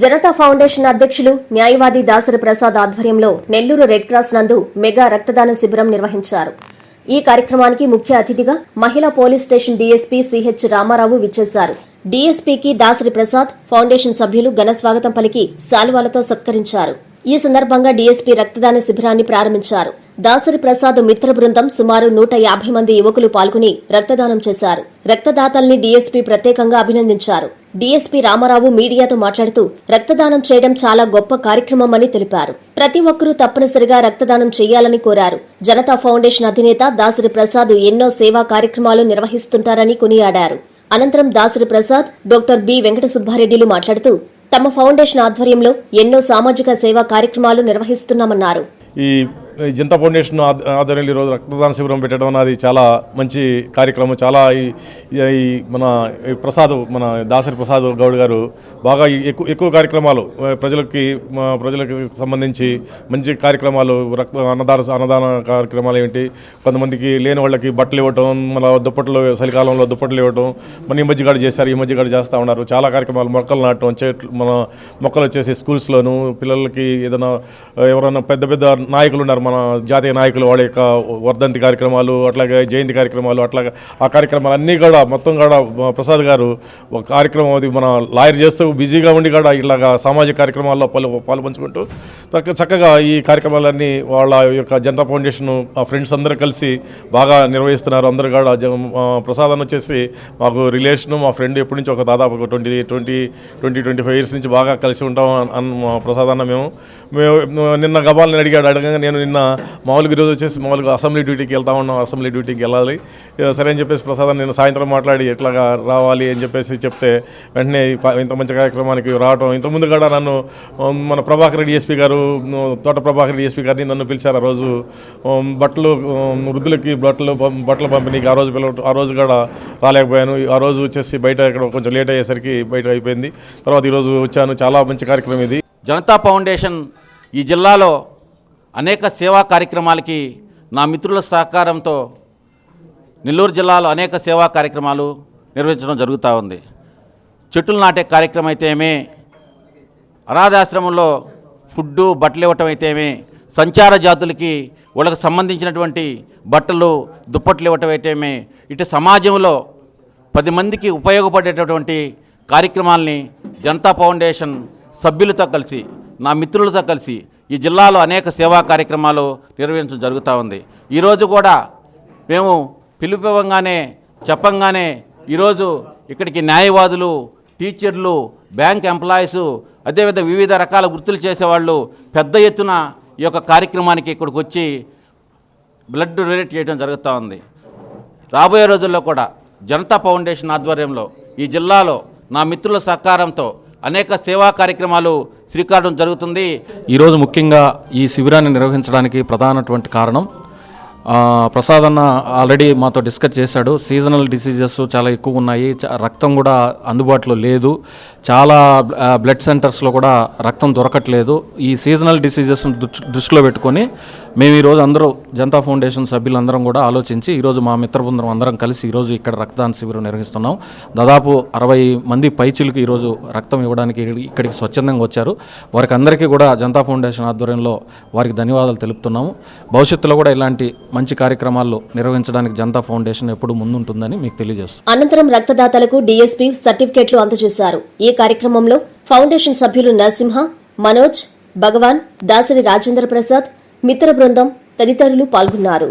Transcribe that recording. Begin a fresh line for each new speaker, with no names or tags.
Janata foundation అధ్యక్షులు న్యాయవాది దాసరి ప్రసాద్ ఆధ్వర్యంలో నెల్లూరు రెడ్ క్రాస్ నందు మెగా రక్తదాన శిబిరం నిర్వహించారు. ఈ కార్యక్రమానికి ముఖ్య అతిథిగా మహిళా police station DSP CH Ramarao విచ్చేశారు. డీఎస్పీకి దాసరి ప్రసాద్ ఫౌండేషన్ సభ్యులు ఘన స్వాగతం పలికి శాలువాలతో సత్కరించారు. ఈ సందర్భంగా డీఎస్పీ రక్తదాన శిబిరాన్ని ప్రారంభించారు. దాసరి ప్రసాద్ మిత్ర బృందం సుమారు నూట యాభై మంది యువకులు పాల్గొని రక్తదానం చేశారు. రక్తదాతల్ని డీఎస్పీ ప్రత్యేకంగా అభినందించారు. డీఎస్పీ రామారావు మీడియాతో మాట్లాడుతూ రక్తదానం చేయడం చాలా గొప్ప కార్యక్రమమని తెలిపారు. ప్రతి ఒక్కరూ తప్పనిసరిగా రక్తదానం చేయాలని కోరారు. జనతా ఫౌండేషన్ అధినేత దాసరి ప్రసాద్ ఎన్నో సేవా కార్యక్రమాలు నిర్వహిస్తుంటారని కొనియాడారు. అనంతరం దాసరి ప్రసాద్ డాక్టర్ బి. వెంకట సుబ్బారెడ్డిలు మాట్లాడుతూ తమ ఫౌండేషన్ ఆధ్వర్యంలో ఎన్నో సామాజిక సేవా కార్యక్రమాలు నిర్వహిస్తున్నామన్నారు.
ఈ జనతా ఫౌండేషన్ ఆధ్వర్యంలో ఈరోజు రక్తదాన శిబిరం పెట్టడం అనేది చాలా మంచి కార్యక్రమం. చాలా ఈ మన ప్రసాద్ మన దాసరి ప్రసాద్ గౌడ్ గారు బాగా ఎక్కువ ఎక్కువ కార్యక్రమాలు ప్రజలకి ప్రజలకు సంబంధించి మంచి కార్యక్రమాలు రక్త అన్నదాన అన్నదాన కార్యక్రమాలు ఏంటి కొంతమందికి లేని వాళ్ళకి బట్టలు ఇవ్వటం మన దుప్పట్లు చలికాలంలో దుప్పట్లు ఇవ్వటం మన ఈ మధ్యగాడు చేశారు ఈ మధ్యగాడు చేస్తూ ఉన్నారు. చాలా కార్యక్రమాలు మొక్కలు నాటడం చెట్లు మన మొక్కలు వచ్చేసి స్కూల్స్లోను పిల్లలకి ఏదైనా ఎవరైనా పెద్ద పెద్ద నాయకులు ఉన్నారు మన జాతీయ నాయకులు వాళ్ళ యొక్క వర్ధంతి కార్యక్రమాలు అట్లాగే జయంతి కార్యక్రమాలు అట్లాగే ఆ కార్యక్రమాలు అన్నీ కూడా మొత్తం కూడా ప్రసాద్ గారు ఒక కార్యక్రమం అది మన లాయర్ చేస్తూ బిజీగా ఉండి కూడా ఇలాగా సామాజిక కార్యక్రమాల్లో పాలు పాల్పంచుకుంటూ చక్క- చక్కగా ఈ కార్యక్రమాలన్నీ వాళ్ళ యొక్క జనతా ఫౌండేషన్ ఆ ఫ్రెండ్స్ అందరూ కలిసి బాగా నిర్వహిస్తున్నారు. అందరూ కూడా జ- ప్రసాద్ అని వచ్చేసి మాకు రిలేషను మా ఫ్రెండ్ ఎప్పటి నుంచి ఒక దాదాపు ఒక twenty twenty twenty twenty five years నుంచి బాగా కలిసి ఉంటాం అన్న మా ప్రసాద్ అన్న మేము. మేము నిన్న గబాల్ని అడిగాడు అడగంగా నేను నిన్న మామూలుగా ఈరోజు వచ్చేసి మామూలుగా అసెంబ్లీ డ్యూటీకి వెళ్తా ఉన్నాం అసెంబ్లీ డ్యూటీకి వెళ్ళాలి. సరే అని చెప్పేసి ప్రసాదం నేను సాయంత్రం మాట్లాడి ఎట్లాగా రావాలి అని చెప్పేసి చెప్తే వెంటనే ఇంత మంచి కార్యక్రమానికి రావటం ఇంతకుముందు కూడా నన్ను మన ప్రభాకర్ రెడ్డి ఎస్పీ గారు తోట ప్రభాకర్ రెడ్డి ఎస్పీ గారిని నన్ను పిలిచారు ఆ రోజు. బట్టలు వృద్ధులకి బట్టలు బట్టలు పంపిణీకి ఆ రోజు పిలవటం ఆ రోజు కూడా రాలేకపోయాను. ఆ రోజు వచ్చేసి బయట ఇక్కడ కొంచెం లేట్ అయ్యేసరికి బయట అయిపోయింది. తర్వాత ఈరోజు వచ్చాను. చాలా మంచి కార్యక్రమం ఇది.
జనతా ఫౌండేషన్ ఈ జిల్లాలో అనేక సేవా కార్యక్రమాలకి నా మిత్రుల సహకారంతో నెల్లూరు జిల్లాలో అనేక సేవా కార్యక్రమాలు నిర్వహించడం జరుగుతూ ఉంది. చెట్లు నాటే కార్యక్రమం అయితేమే అనాథాశ్రమంలో ఫుడ్డు బట్టలు ఇవ్వటం అయితేమే సంచార జాతులకి వాళ్ళకి సంబంధించినటువంటి బట్టలు దుప్పట్లు ఇవ్వటం అయితేమే ఇటు సమాజంలో పది మందికి ఉపయోగపడేటటువంటి కార్యక్రమాల్ని జనతా ఫౌండేషన్ సభ్యులతో కలిసి నా మిత్రులతో కలిసి ఈ జిల్లాలో అనేక సేవా కార్యక్రమాలు నిర్వహించడం జరుగుతూ ఉంది. ఈరోజు కూడా మేము పిలుపివ్వంగానే చెప్పంగానే ఈరోజు ఇక్కడికి న్యాయవాదులు టీచర్లు బ్యాంక్ ఎంప్లాయీసు అదేవిధంగా వివిధ రకాల వృత్తులు చేసేవాళ్ళు పెద్ద ఎత్తున ఈ యొక్క కార్యక్రమానికి ఇక్కడికి వచ్చి బ్లడ్ డొనేట్ చేయడం జరుగుతూ ఉంది. రాబోయే రోజుల్లో కూడా జనతా ఫౌండేషన్ ఆధ్వర్యంలో ఈ జిల్లాలో నా మిత్రుల సహకారంతో అనేక సేవా కార్యక్రమాలు శ్రీకారం జరుగుతుంది.
ఈరోజు ముఖ్యంగా ఈ శిబిరాన్ని నిర్వహించడానికి ప్రధానటువంటి కారణం ప్రసాద్ అన్న ఆల్రెడీ మాతో డిస్కస్ చేశాడు. సీజనల్ డిసీజెస్ చాలా ఎక్కువ ఉన్నాయి. రక్తం కూడా అందుబాటులో లేదు. చాలా బ్లడ్ సెంటర్స్లో కూడా రక్తం దొరకట్లేదు. ఈ సీజనల్ డిసీజెస్ దృష్టిలో పెట్టుకొని మేము ఈరోజు అందరూ జనతా ఫౌండేషన్ సభ్యులందరం కూడా ఆలోచించి ఈరోజు మా మిత్రబృందం అందరం కలిసి ఈరోజు ఇక్కడ రక్తదాన శిబిరం నిర్వహిస్తున్నాం. దాదాపు అరవై మంది పైచులకు ఈరోజు రక్తం ఇవ్వడానికి ఇక్కడికి- స్వచ్ఛందంగా వచ్చారు. వారికి అందరికీ కూడా జనతా ఫౌండేషన్ ఆధ్వర్యంలో వారికి ధన్యవాదాలు తెలుపుతున్నాము. భవిష్యత్తులో కూడా ఇలాంటి మంచి కార్యక్రమాలు నిర్వహించడానికి జనతా ఫౌండేషన్ ఎప్పుడు ముందుంటుందని మీకు తెలియజేస్తుంది
అనంతరం రక్తదాతలకు డీఎస్పీ సర్టిఫికెట్లు అందజేశారు. ఈ కార్యక్రమంలో ఫౌండేషన్ సభ్యులు నరసింహ మనోజ్ భగవాన్ దాసరి రాజేంద్ర ప్రసాద్ మిత్ర బృందం తదితరులు పాల్గొన్నారు.